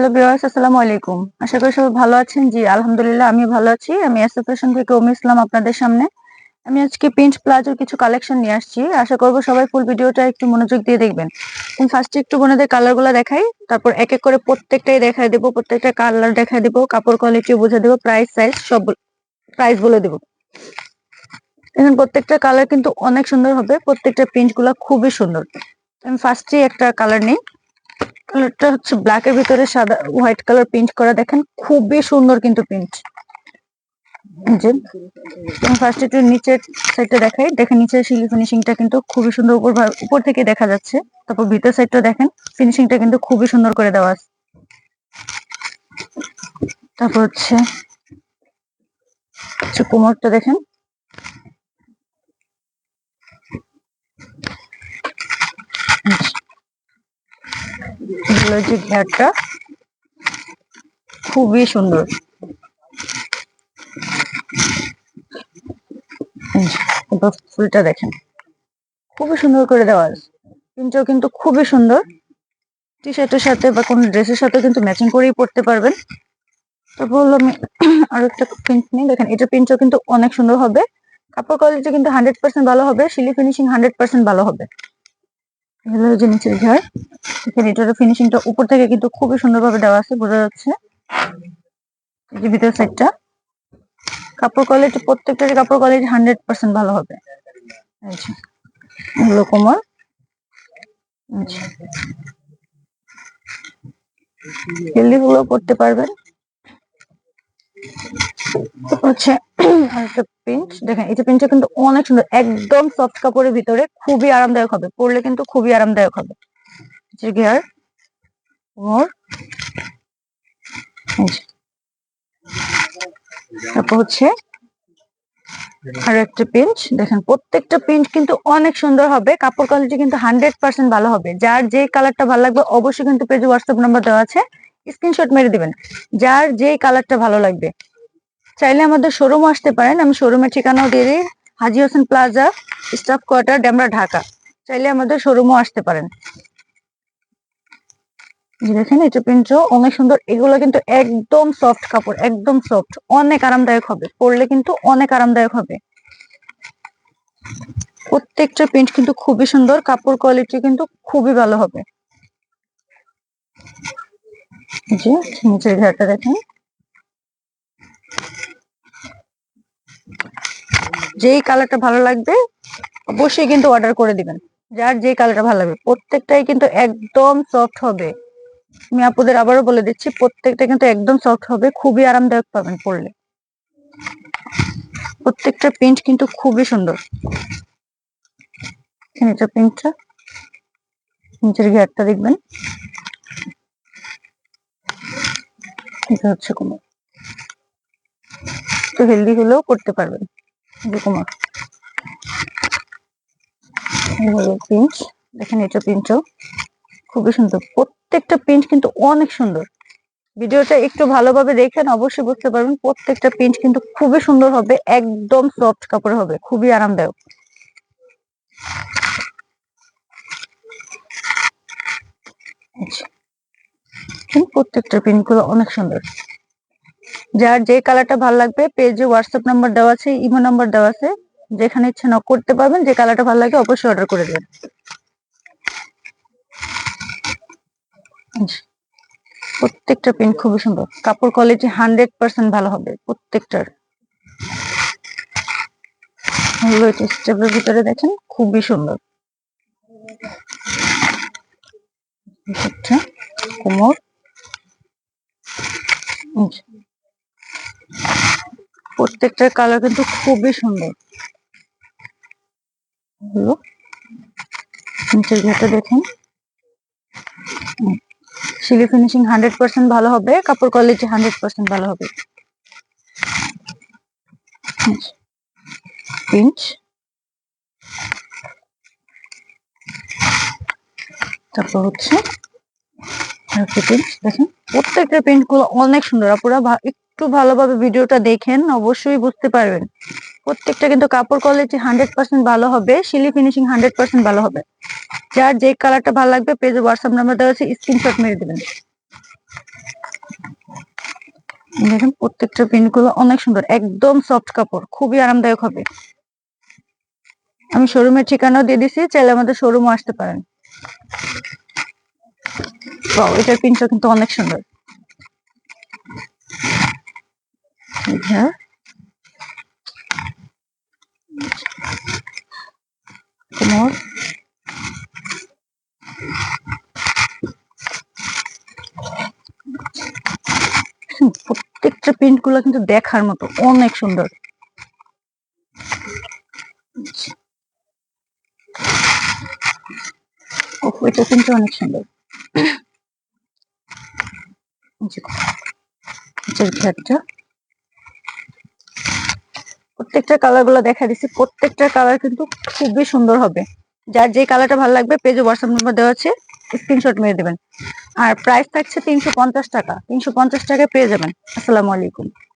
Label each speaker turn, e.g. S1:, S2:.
S1: Hello viewers আসসালামু আলাইকুম। আশা করি সবাই ভালো আছেন। জি, আলহামদুলিল্লাহ আমি ভালো আছি। আমি ফ্যাশন থেকে ওমি ইসলাম আপনাদের সামনে। আমি আজকে পিঞ্চ প্লাজোর কিছু কালেকশন নিয়ে আসছি। আশা করব সবাই ফুল ভিডিওটা একটু মনোযোগ দিয়ে দেখবেন। ফার্স্টে একটু বোনদের কালারগুলো দেখাই। তারপর এক এক করে প্রত্যেকটাই দেখাই দেবো, প্রত্যেকটা কালার দেখাই দেবো, কাপড় কোয়ালিটি বুঝে দেবো প্রাইস সাইজ সব প্রাইস বলে দেবো। এখন প্রত্যেকটা কালার কিন্তু অনেক সুন্দর হবে। প্রত্যেকটা প্রিন্টগুলা খুবই সুন্দর। আমি ফার্স্টে একটা কালার নিই। কালারটা হচ্ছে ব্ল্যাক এর ভিতরে সাদা হোয়াইট কালার প্রিন্ট করা। দেখেন, খুবই সুন্দর কিন্তু প্রিন্ট যে ফার্স্ট একটু নিচের সাইডটা দেখাই। দেখেন, নিচের শিলি ফিনিশিংটা কিন্তু খুবই সুন্দর উপর উপর থেকে দেখা যাচ্ছে। তারপর ভিতর সাইডটা দেখেন ফিনিশিংটা কিন্তু খুবই সুন্দর করে দেওয়া আছে। তারপর হচ্ছে কোমরটা দেখেন এগুলো যে খুবই সুন্দর। ফুলটা দেখেন। খুবই সুন্দর করে দেওয়া আছে। প্রিন্টটাও কিন্তু খুবই সুন্দর। টি শার্টের সাথে বা কোনো ড্রেসের সাথে কিন্তু ম্যাচিং করেই পরতে পারবেন। তারপর হলো আমি আরও একটা প্রিন্ট নিই। দেখেন, এটা প্রিন্টটাও কিন্তু অনেক সুন্দর হবে। কাপড় কোয়ালিটি কিন্তু হান্ড্রেড পার্সেন্ট ভালো হবে। সিলি ফিনিশিং হান্ড্রেড পার্সেন্ট ভালো হবে। এগুলো যে নিচের ঝাড় এখানে এটার ফিনিশিংটা উপর থেকে কিন্তু খুবই সুন্দরভাবে দেওয়া আছে বোঝা যাচ্ছে। যে ভিতর সাইডটা কাপড় কোয়ালিটি প্রত্যেকটারই কাপড় কোয়ালিটি হান্ড্রেড পার্সেন্ট ভালো হবে। যে, এগুলো কোমর। হেলদি গুলো করতে পারবেন। হচ্ছে আরেকটা প্রিন্ট দেখেন এটা প্রিন্টটা কিন্তু অনেক সুন্দর, একদম সফট কাপড়ের ভিতরে খুবই আরামদায়ক হবে, পরলে কিন্তু খুবই আরামদায়ক হবে। গিয়ার যে। তারপর হচ্ছে, আর একটা পিঞ্চ দেখেন, প্রত্যেকটা পিঞ্চ কিন্তু অনেক সুন্দর হবে, কাপড় কোয়ালিটি কিন্তু হান্ড্রেড পার্সেন্ট ভালো হবে। যার যে কালারটা ভালো লাগবে, অবশ্যই কিন্তু পেজে হোয়াটসঅ্যাপ নাম্বার দেওয়া আছে স্ক্রিনশট মেরে দিবেন। যার যে কালারটা ভালো লাগবে চাইলে আমাদের শোরুম আসতে পারেন। আমি শোরুমের ঠিকানাও দিয়ে দিই। Haji Hossain plaza staff quarter Demra Dhaka. চাইলে আমাদের শোরুমও আসতে পারেন। দেখেন এটা প্রিন্টও অনেক সুন্দর। এগুলো কিন্তু একদম সফট কাপড়, একদম সফট অনেক আরামদায়ক হবে। পরলে কিন্তু অনেক আরামদায়ক হবে। প্রত্যেকটা প্রিন্ট কিন্তু খুবই সুন্দর। কাপড় কোয়ালিটি কিন্তু খুবই ভালো হবে। নিচের ঘাটটা দেখেন। যেই কালারটা ভালো লাগবে, অবশ্যই কিন্তু অর্ডার করে দিবেন। যার যে কালারটা ভালো লাগবে। প্রত্যেকটাই কিন্তু একদম সফট হবে। আমি আপুদের আবারও বলে দিচ্ছি, প্রত্যেকটা কিন্তু একদম সফট হবে। খুবই আরামদায়ক পাবেন পরলে। প্রত্যেকটা প্রিন্ট কিন্তু খুবই সুন্দর। এটা প্রিন্টটা নিচের ঘেরটা দেখবেন। এটা হচ্ছে কোমর তো হেলদি হলেও করতে পারবেন। কোমর প্রিন্ট দেখেন এটা প্রিন্টও খুবই সুন্দর। প্রত্যেকটা প্রিন্ট কিন্তু অনেক সুন্দর। ভিডিওটা একটু ভালোভাবে দেখেন, অবশ্যই বুঝতে পারবেন প্রত্যেকটা প্রিন্ট কিন্তু খুবই সুন্দর হবে, একদম সফট কাপড় হবে, খুবই আরামদায়ক। দেখেন প্রত্যেকটা প্রিন্টগুলো অনেক সুন্দর। যার যে কালারটা ভালো লাগবে, পেজে হোয়াটসঅ্যাপ নাম্বার দেওয়া আছে ইমো নাম্বার দেওয়া আছে, যেখানে ইচ্ছে নক করতে পারবেন, যে কালারটা ভালো লাগে অবশ্যই অর্ডার করে দেবেন। প্রত্যেকটা প্রিন্ট খুবই সুন্দর। কাপড় কোয়ালিটি হান্ড্রেড পার্সেন্ট ভালো হবে, প্রত্যেকটার। স্টেপের ভিতরে দেখেন, খুবই সুন্দর। কোমর। প্রত্যেকটার কালার কিন্তু খুবই সুন্দর। হলো, নিচের ঘেরটা দেখেন। সিলি ফিনিশিং হান্ড্রেড পার্সেন্ট ভালো হবে, কাপড় কোয়ালিটি হান্ড্রেড পার্সেন্ট ভালো হবে। তারপর হচ্ছে প্রিন্ট দেখেন। প্রত্যেকটা প্রিন্টগুলো অনেক সুন্দর। আপনারা ভা- একটু ভালোভাবে ভিডিওটা দেখেন, অবশ্যই বুঝতে পারবেন। প্রত্যেকটা কিন্তু কাপড় কোয়ালিটি হান্ড্রেড পার্সেন্ট ভালো হবে, সিলি ফিনিশিং হান্ড্রেড পার্সেন্ট ভালো হবে। যার যে কালারটা ভালো লাগবে, পেজে হোয়াটসঅ্যাপ নাম্বার দেওয়া আছে স্ক্রিনশট মেরে দেবেন। দেখেন, প্রত্যেকটা প্রিন্টগুলো অনেক সুন্দর, একদম সফট কাপড়, খুবই আরামদায়ক হবে। আমি শোরুমের ঠিকানাও দিয়ে দিছি, চাইলে আমাদের শোরুমও আসতে পারেন। Wow, এটার প্রিন্টটা কিন্তু অনেক সুন্দর প্রত্যেকটা প্রিন্টগুলো কিন্তু দেখার মতো অনেক সুন্দর। এটা কিন্তু অনেক সুন্দর। প্রত্যেকটা কালারগুলো দেখা দিচ্ছি প্রত্যেকটা কালার কিন্তু খুবই সুন্দর হবে। যার যে কালারটা ভালো লাগবে পেজে হোয়াটসঅ্যাপ নাম্বার দেওয়া আছে স্ক্রিনশট মেরে দেবেন। আর প্রাইস থাকছে তিনশো পঞ্চাশ টাকা, তিনশো টাকায় পেয়ে যাবেন। আসসালামু আলাইকুম।